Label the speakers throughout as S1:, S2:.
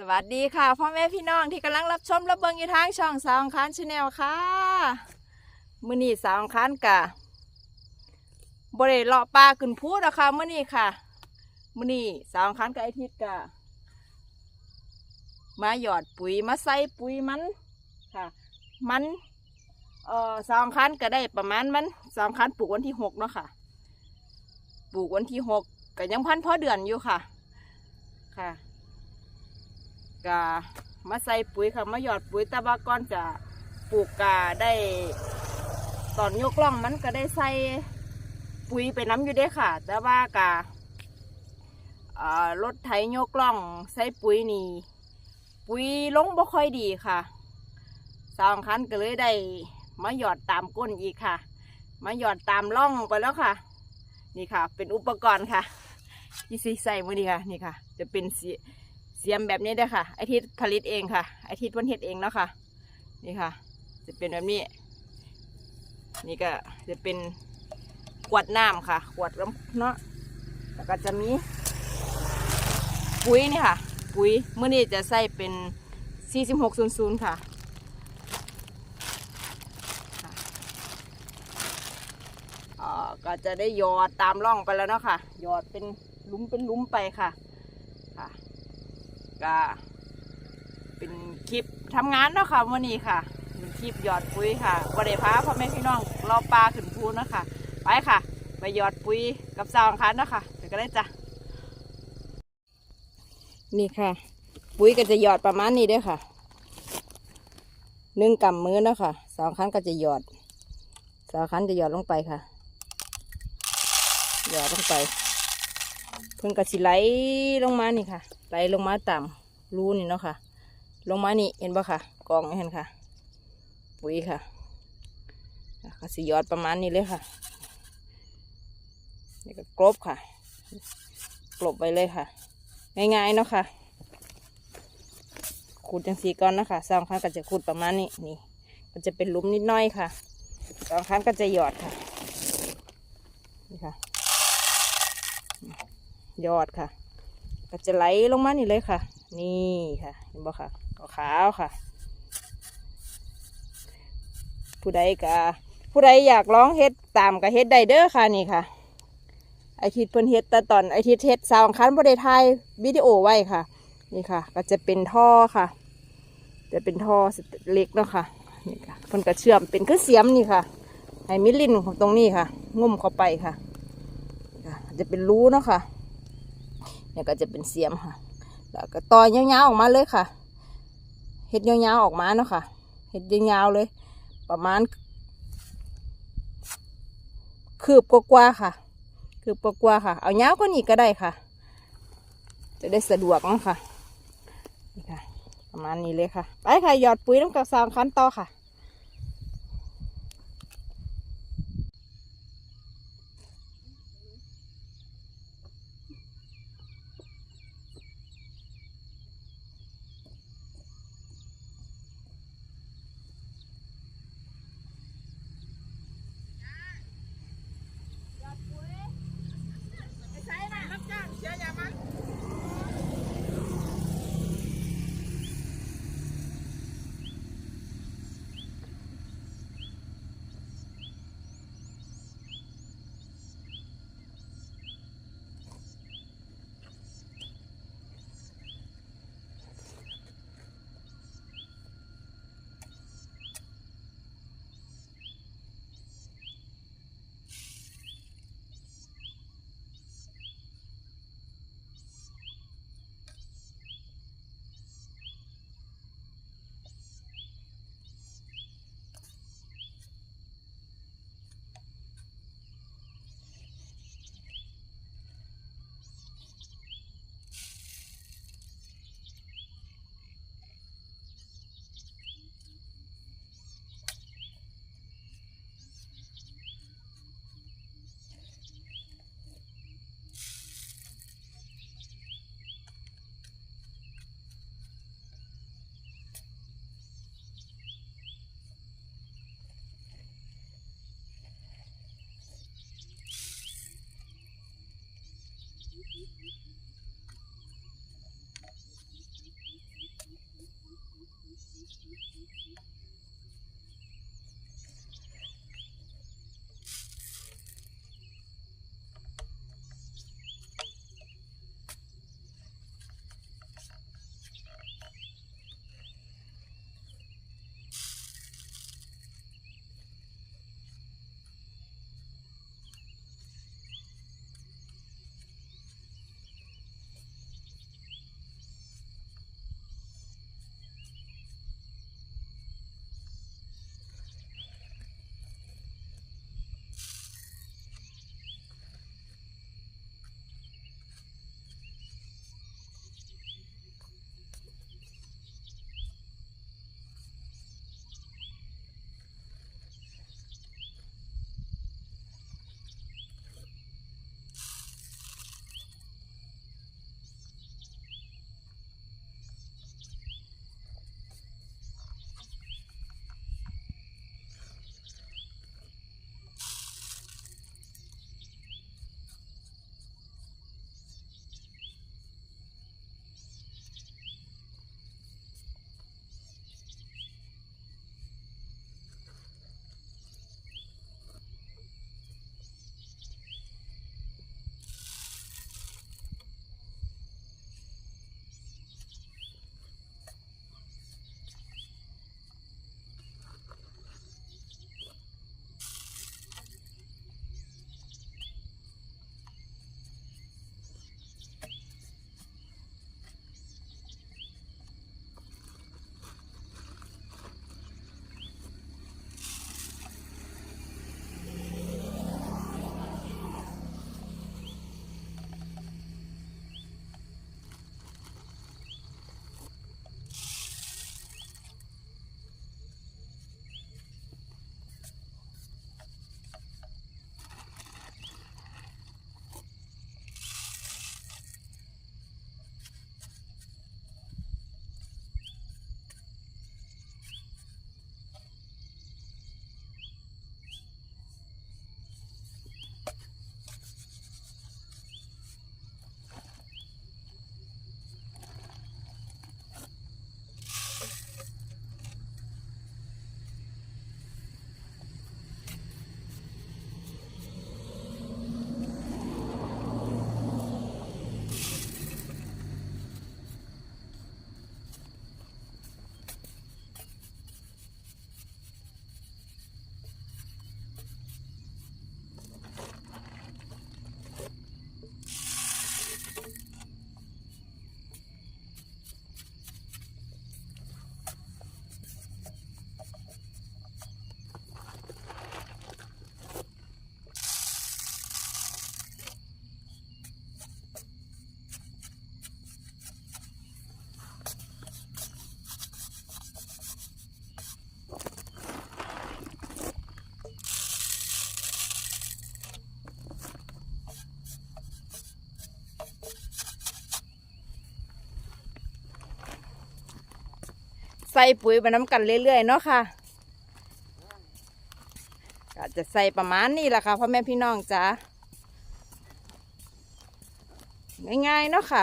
S1: สวัสดีค่ะพ่อแม่พี่น้องที่กำลังรับชมรับเบิงอยู่ทางช่องสาวอังคารชาแนลค่ะมื้อนี้สาวอังคารกะบริเลาะปลาขึ้นพูดนะคะมื้อนี้ค่ะมื้อนี้สาวอังคารกับไอทิศกะมาหยอดปุ๋ยมาใส่ปุ๋ยมันค่ะ มันเอ่อสาวอังคารก็ได้ประมาณมันสาวอังคารปลูกวันที่หกเนาะค่ะ ปลูกวันที่หกก็ยังพันพอเดือนอยู่ค่ะ ค่ะ กามาใส่ปุ๋ยค่ะมาหยอดปุ๋ยตะบาก่อนจะปลูกกาได้ตอนยกล่องมันก็ได้ใส่ปุ๋ยไปน้ำอยู่เด้ค่ะ แต่ว่าการถไถยกล่องใส่ปุ๋ยนี่ ปุ๋ยลงบ่ค่อยดีค่ะสองคันก็เลยได้มาหยอดตามก้นอีกค่ะ มาหยอดตามร่องไปแล้วค่ะ นี่ค่ะ เป็นอุปกรณ์ค่ะที่ใส่มือนี่ค่ะ นี่ค่ะ จะเป็นสี สียมแบบนี้เด้ค่ะ ไอทิศผลิตเองค่ะ ไอทิศวันเฮ็ดเองเนาะค่ะ นี่ค่ะ จะเป็นแบบนี้ นี่ก็จะเป็นขวดน้ำค่ะ ขวดน้ำเนาะ แล้วก็จะมีปุ๋ยนี่ค่ะ ปุ๋ยเมื่อนี้จะใส่เป็น 4600 ค่ะก็จะได้ยอดตามร่องไปแล้วเนาะค่ะยอดเป็นลุมเป็นลุมไปค่ะ ก็เป็นคลิปทำงานเนาะค่ะวันนี้ค่ะเป็นคลิปหยอดปุ๋ยค่ะบริพาพ่อแม่พี่น้องรอปลาขึ้นพูนเนาะค่ะ ไปค่ะ ไปหยอดปุ๋ยกับสาวอังคันเนาะค่ะเดี๋ยวก็ได้จ้ะนี่ค่ะ ปุ๋ยก็จะหยอดประมาณนี้เด้วยค่ะหนึ่งกำมือเนาะค่ะสองคันก็จะหยอดสองคันจะหยอดลงไปค่ะหยอดลงไป เพิ่นก็สิไหลลงมานี่ค่ะ ไหลลงมาต่ำรูนี่เนาะค่ะ ลงมานี่เห็นปะค่ะกองเห็นค่ะ ปุ๋ยค่ะก็สิยอดประมาณนี้เลยค่ะนี่ก็กลบค่ะกลบไปเลยค่ะ ง่ายๆเนาะค่ะขุดจังสีก่อนนะคะสองครั้งก็จะขุดประมาณนี้นี่ก็จะเป็นลุมนิดน้อยค่ะสองครั้งก็จะหยอดค่ะนี่ค่ะ ยอดค่ะ ก็จะไหลลงมานี่เลยค่ะ นี่ค่ะ เห็นบ่ค่ะขาวค่ะ ผู้ใดกะผู้ใดอยากร้องเฮ็ดตามกับเฮ็ดได้เด้อค่ะนี่ค่ะ ไอทิศเพิ่นเฮ็ดแต่ตอนไอทิศเฮ็ดสาวอังคันบ่ได้ถ่ายวิดีโอไว้ค่ะ นี่ค่ะ ก็จะเป็นท่อค่ะ จะเป็นท่อเล็กเนาะค่ะนี่ค่ะเพิ่นก็เชื่อมเป็นคือเสียมนี่ค่ะให้มิลิ้นของตรงนี้ค่ะ งุ่มเข้าไปค่ะ จะเป็นรูเนาะค่ะ เนี่ยก็จะเป็นเสียมค่ะ แล้วก็ต่อยาวๆออกมาเลยค่ะ เห็ดยาวๆออกมาเนาะค่ะ เห็ดยาวๆเลย ประมาณ คืบกว่าๆค่ะ คืบกว่าๆค่ะ เอายาวกว่านี้ก็ได้ค่ะ จะได้สะดวกเนาะค่ะนี่ค่ะ ประมาณนี้เลยค่ะ ไปค่ะ หยอดปุ๋ยน้ำกับสามคันต่อค่ะ ส่ปุ๋ยไปน้ำกันเรื่อยๆเนาะค่ะก็จะใส่ประมาณนี้แหละค่ะพ่อแม่พี่น้องจ้าง่ายๆเนาะค่ะ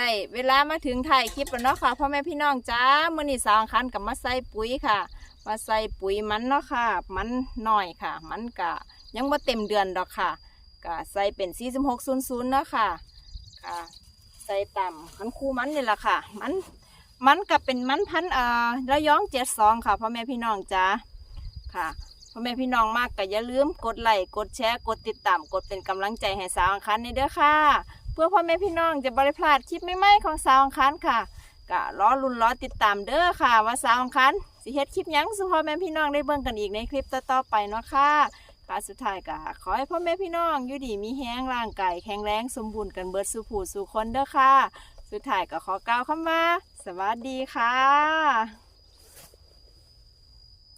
S1: ได้เวลามาถึงถ่ายคลิปแล้วเนาะค่ะพ่อแม่พี่น้องจ้ามื่อนี้สาวอังคันกับมาใส่ปุ๋ยค่ะมาใส่ปุ๋ยมันเนาะค่ะ มันหน่อยค่ะ มันกะยังบ่เต็มเดือนดอกค่ะก็ใส่เป็น 4600เนาะค่ะค่ะ ใส่ต่ำคันคู่มันนี่แหละค่ะ มันมันก็เป็นมันพันเอ่อระยอง72ค่ะพ่อแม่พี่น้องจ้าค่ะพ่อแม่พี่น้องมากก็อย่าลืมกดไลค์กดแชร์กดติดตามกดเป็นกำลังใจให้สาวอังคันในเด้อค่ะ พื่อพ่อแม่พี่น้องจะบริพลาดคลิปใหม่ๆของสาวอังคารค่ะก็รอลุ้นรอติดตามเด้อค่ะ ว่าสาวอังคารสิเฮ็ดคลิปยังสู่พ่อแม่พี่น้องได้เบิ่งกันอีกในคลิปต่อๆไปเนาะค่ะค่ะสุดท้ายก็ขอให้พ่อแม่พี่น้องอยู่ดีมีแห้งร่างกายแข็งแรงสมบูรณ์กันเบิดสู่ผู้สู่คนเด้อค่ะ สุดท้ายก็ขอกล่าวคำว่าสวัสดีค่ะ